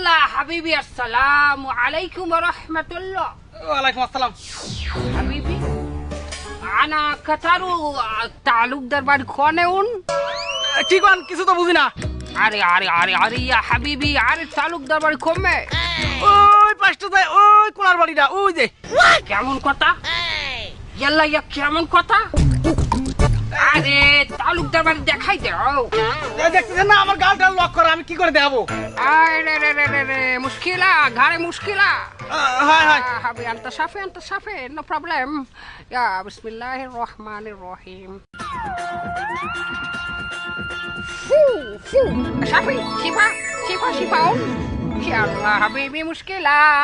ইয়াল্লা হাবিবি আসসালামু আলাইকুম রাহমাতুল্লাহ। ওয়ালাইকুম আসসালাম। হাবিবি আনা কাতারু তালুকদার বাড়ি কোনে উন। কি কোন? কিছু তো বুঝি না। আরে আরে আরে আরে ইয়া হাবিবি আরে তালুকদার বাড়ি কমে ওই পাঁচটা যায় ওই কোনার বাড়িটা ওই যে। কেমন কথা? ইয়াল্লা ইয়া কেমন কথা? আরে তালুকদার বাড়ি দেখাই দাও। দেখতেছেন না আমার গালটা লক আমি কি করে দেখাবো? রে রে রে রে রে মুশকিলা ঘাড়ে মুশকিলা। সাফে প্রবলেম রহিম। মুশকিলা।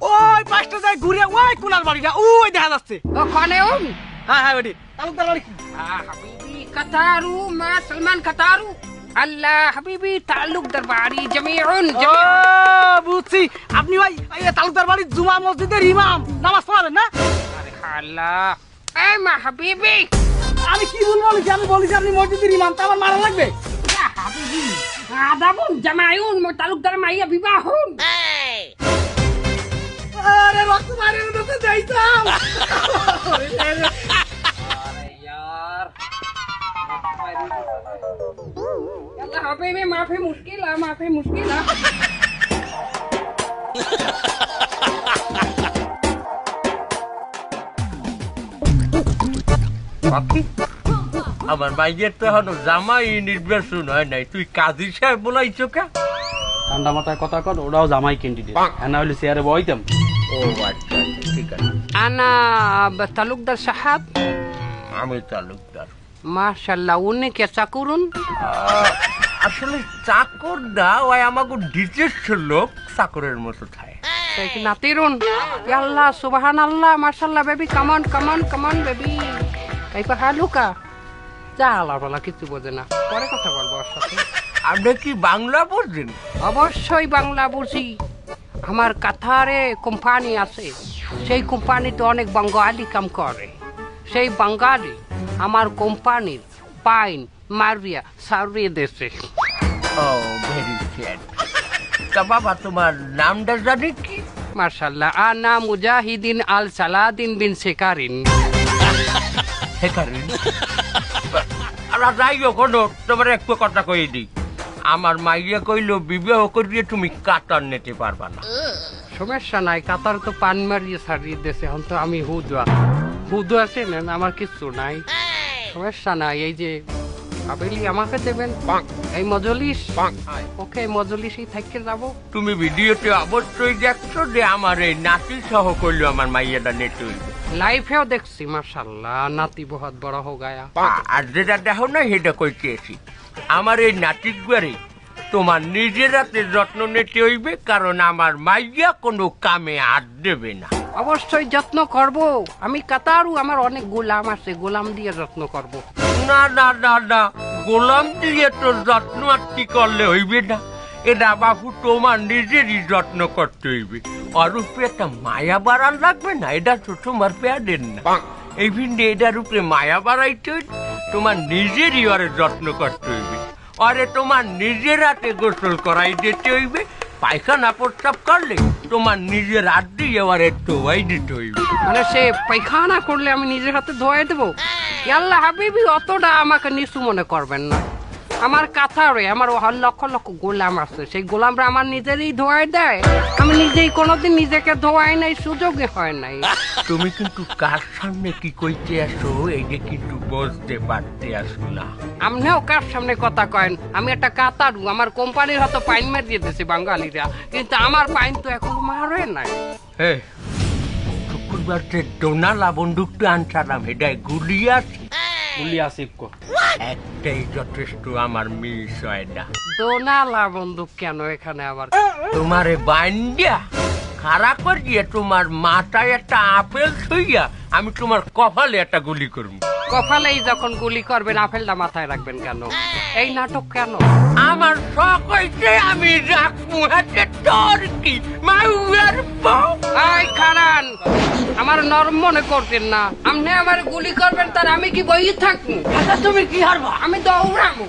ওই পাঁচটা ঘুরে ওই কুলার বাড়িটা ওই দেখা যাচ্ছে। ওখানে হ্যাঁ হ্যাঁ হ্যাঁ كتارو مع سلمان كتارو الله حبيبي تعلق درباري جميع ও جميع বুঝছি আপনি ওই এই তালুকদার বাড়ির জুমা মসজিদের ইমাম নামাজ পড়াবেন না الله اي ما حبيبي আমি কি ভুল বলেছি আমি বলেছি আপনি মসজিদের ইমাম তা আমার মারা লাগবে يا حبيبي عذابون جماعيون متعلق در معي بيباحون আরে রক্ত মারে তো যাইতাম আমার মাইয়ের তো এখন জামাই নির্বাচন হয় নাই। তুই কাজী সাহেব বলাইছ কা? ঠান্ডা মাথায় কথা কর ওরাও জামাই ক্যান্ডিডেট হ্যাঁ হইলে চেয়ারে বইতাম। ও আচ্ছা, আচ্ছা ঠিক আছে। আনা তালুকদার সাহেব? আমি তালুকদার। মাশাল্লাহ উনি কে চাকরুন? আসলে চাকর না ওই আমাকে ডিজেস্ট লোক চাকরের মতো খায় নাতিরুন? আল্লাহ সুবাহান আল্লাহ মাশাল্লাহ baby come on come on come on baby. এই পাখা হ্যাঁ, লুকা। যা আল্লাহ বলা কিছু বোঝে না। পরে কথা বলব ওর সাথে। আপনি কি বাংলা বুঝছেন অবশ্যই বাংলা বুঝি। আমার কাথারে কোম্পানি আছে। সেই কোম্পানিতে অনেক বাঙালি কাম করে। সেই বাঙালি আমার কোম্পানির পাইন মারিয়া সারিয়ে দেশে। ও ভেরি স্যাড তা বাবা তোমার নামটা জানি কি? মার্শাল্লাহ আনা মুজাহিদিন আল সালাদিন বিন শেকারিন। হেকারিন আর যাই হোক তোমার একটু কথা কই দিই আমার মাইয়া কইলো বিবাহ করিয়ে তুমি কাতার নিতে পারবা না। সমস্যা নাই কাতার তো পান মারিয়ে ছাড়িয়ে দিয়েছে এখন তো আমি হুদুয়া। হুদু আছে না আমার কিছু নাই। সমস্যা নাই এই যে আবেলি আমাকে দেবেন। এই মজলিস? ওকে মজলিসই থেকে যাব। তুমি ভিডিওতে অবশ্যই দেখছ যে আমার এই নাতি সহ করল আমার মাইয়াটা নেটু লাইফেও দেখছি মাশাল্লাহ নাতি বহুত বড় হো গায়া। আর যেটা দেখো না সেটা কইতে আমার এই নাতির বাড়ি তোমার নিজের হাতে যত্ন নিতে হইবে কারণ আমার মাইয়া কোনো কামে হাত দেবে না। অবশ্যই যত্ন করব। আমি কাতারু আমার অনেক গোলাম আছে গোলাম দিয়ে যত্ন করব। না না না না গোলাম দিয়ে তো যত্ন আর কি করলে হইবে না? এটা বাবু তোমার নিজেরই যত্ন করতে হইবে। আর উপরে একটা মায়া বাড়ান লাগবে না এটা তো তোমার পেয়াদের না। এই ভিন্ডে এটার উপরে মায়া বাড়াইতে তোমার নিজেরই ওরে যত্ন করতে হইবে। আরে তোমার নিজের হাতে গোসল করাই দিতে হইবে। পায়খানা প্রস্তাব করলে তোমার নিজের হাত দিয়ে আবার একটু ধোয়াই দিতে হইবে। মানে সে পায়খানা করলে আমি নিজের হাতে ধোয়াই দেবো? আল্লাহ হাবিবি অতটা আমাকে নিচু মনে করবেন না। আমার কাথারে আমার লক্ষ লক্ষ গোলাম আছে। সেই গোলামরা আমার নিজেরই ধোয়াই দেয়। আমি নিজেই কোনোদিন নিজেকে ধোয়াই নাই সুযোগে হয় নাই। তুমি কিন্তু কার সামনে কি কইতে আসো এই যে কিন্তু বুঝতে পারতে আসো না। আপনিও কার সামনে কথা কয়েন? আমি একটা কাতারু আমার কোম্পানির হয়তো পাইন মারিয়ে দিয়েছে বাঙালিরা। কিন্তু আমার পাইন তো এখন মারে নাই। হে শুক্রবারতে ডোনালা বন্দুকটা আনছালাম এটাই গুলি আছে। আসিফ কো। একটাই যথেষ্ট আমার মিস হয় না দোনালা বন্দুক কেন এখানে আবার? তোমারে বাইন্ডিয়া খাড়া করিয়ে তোমার মাথায় একটা আপেল থইয়া আমি তোমার কপালে একটা গুলি করব। কপালেই যখন গুলি করবেন আপেলটা মাথায় রাখবেন কেন? এই নাটক কেন? আমার শখ হইছে আমি রাখব হাতে টর্কি মাউয়ার নরম মনে করতেন না। আপনি আমার গুলি করবেন, তার আমি কি বই থাকব? আচ্ছা, তুমি কি হারবা? আমি দৌড়াবো